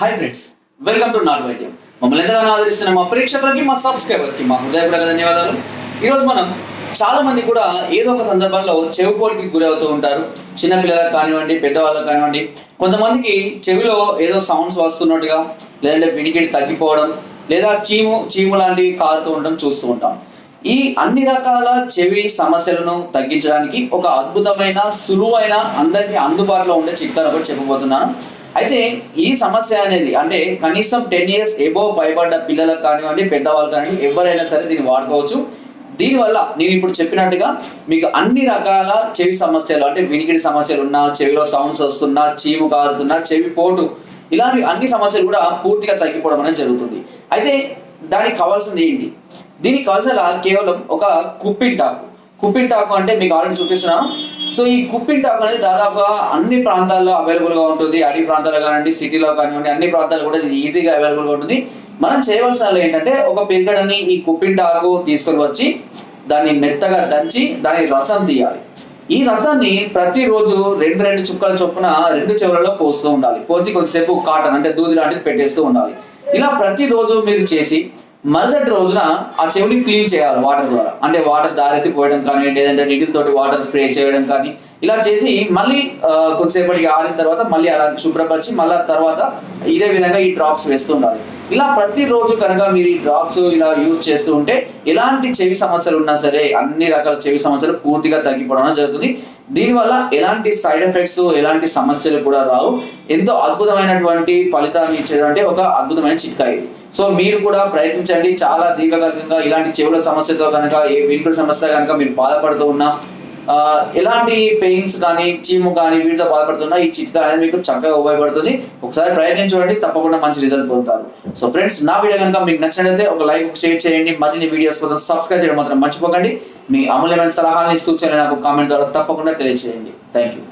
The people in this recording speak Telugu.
హై ఫ్రెండ్స్ వెల్కమ్ టు నాటు వైద్యం మమ్మల్ని ఎంతగానో ఆదరిస్తున్న మా ప్రేక్షకులకి మా సబ్స్క్రైబర్స్కి మా హృదయపూర్వక ధన్యవాదాలు. ఈరోజు మనం చాలా మంది కూడా ఏదో ఒక సందర్భంలో చెవిపోటుకి గురవుతూ ఉంటారు. చిన్నపిల్లలకు కానివ్వండి పెద్దవాళ్ళకి కానివ్వండి కొంతమందికి చెవిలో ఏదో సౌండ్స్ వస్తున్నట్టుగా లేదంటే వినికిడి తగ్గిపోవడం లేదా చీము చీము లాంటివి కారుతూ ఉండడం చూస్తూ ఉంటాం. ఈ అన్ని రకాల చెవి సమస్యలను తగ్గించడానికి ఒక అద్భుతమైన సులువైన అందరికీ అందుబాటులో ఉండే చిట్కాను ఒకటి చెప్పబోతున్నాను. అయితే ఈ సమస్య అనేది అంటే కనీసం టెన్ ఇయర్స్ ఎబో భయపడ్డ పిల్లలకు కానివ్వండి పెద్దవాళ్ళు కానివ్వండి ఎవరైనా సరే దీన్ని వాడుకోవచ్చు. దీనివల్ల నేను ఇప్పుడు చెప్పినట్టుగా మీకు అన్ని రకాల చెవి సమస్యలు అంటే వినికిడి సమస్యలు ఉన్నా చెవిలో సౌండ్స్ వస్తున్నా చీము కారుతున్నా చెవి పోటు ఇలాంటి అన్ని సమస్యలు కూడా పూర్తిగా తగ్గిపోవడం అనేది జరుగుతుంది. అయితే దానికి కావాల్సింది ఏంటి? దీనికి కావాల్సిన కేవలం ఒక కుప్పింటాకు కుప్పింటాకు అంటే మీకు ఆల్రెడీ చూపిస్తున్నాను సో ఈ కుప్పింటాకు అనేది దాదాపుగా అన్ని ప్రాంతాల్లో అవైలబుల్గా ఉంటుంది. అడవి ప్రాంతాల్లో కానివ్వండి సిటీలో కానివ్వండి అన్ని ప్రాంతాల్లో కూడా ఇది ఈజీగా అవైలబుల్గా ఉంటుంది. మనం చేయవలసిన ఏంటంటే ఒక పిరిగడని ఈ కుప్పింటాకు తీసుకొని వచ్చి దాన్ని మెత్తగా దంచి దాని రసం తీయాలి. ఈ రసాన్ని ప్రతిరోజు రెండు రెండు చుక్కల చొప్పున రెండు చెవులలో పోస్తూ ఉండాలి. పోసి కొద్దిసేపు కాటన్ అంటే దూది లాంటిది పెట్టేస్తూ ఉండాలి. ఇలా ప్రతిరోజు మీరు చేసి మరుసటి రోజున ఆ చెవిని క్లీన్ చేయాలి వాటర్ ద్వారా. అంటే వాటర్ దారెత్తి పోయడం కానీ లేదంటే నీటితో తోటి వాటర్ స్ప్రే చేయడం కానీ ఇలా చేసి మళ్ళీ కొద్దిసేపటికి ఆరిన తర్వాత మళ్ళీ అలా శుభ్రపరిచి మళ్ళీ తర్వాత ఇదే విధంగా ఈ డ్రాప్స్ వేస్తూ ఉండాలి. ఇలా ప్రతిరోజు కనుక మీరు ఈ డ్రాప్స్ ఇలా యూజ్ చేస్తూ ఉంటే ఎలాంటి చెవి సమస్యలు ఉన్నా సరే అన్ని రకాల చెవి సమస్యలు పూర్తిగా తగ్గిపోవడం జరుగుతుంది. దీనివల్ల ఎలాంటి సైడ్ ఎఫెక్ట్స్ ఎలాంటి సమస్యలు కూడా రావు. ఎంతో అద్భుతమైనటువంటి ఫలితాన్ని ఇచ్చేటువంటి ఒక అద్భుతమైన చిట్కా ఇది. సో మీరు కూడా ప్రయత్నించండి. చాలా దీర్ఘకాలికంగా ఇలాంటి చెవుల సమస్యతో కనుక ఏ వినికిడి సమస్య కనుక మీరు బాధపడుతూ ఉన్నా. ఎలాంటి పెయిన్స్ కానీ చీము కానీ వీటితో బాధపడుతున్నా ఈ చిట్కా అనేది మీకు చక్కగా ఉపయోగపడుతుంది. ఒకసారి ప్రయత్నం చూడండి తప్పకుండా మంచి రిజల్ట్ పొందుతారు. సో ఫ్రెండ్స్ నా వీడియో కనుక మీకు నచ్చినట్లయితే ఒక లైక్ షేర్ చేయండి. మరిన్ని వీడియోస్ కోసం సబ్స్క్రైబ్ చేయడం మాత్రం మర్చిపోకండి. మీ అమూల్యమైన సలహాలని సూచనలు నాకు కామెంట్ ద్వారా తప్పకుండా తెలియజేయండి. Thank you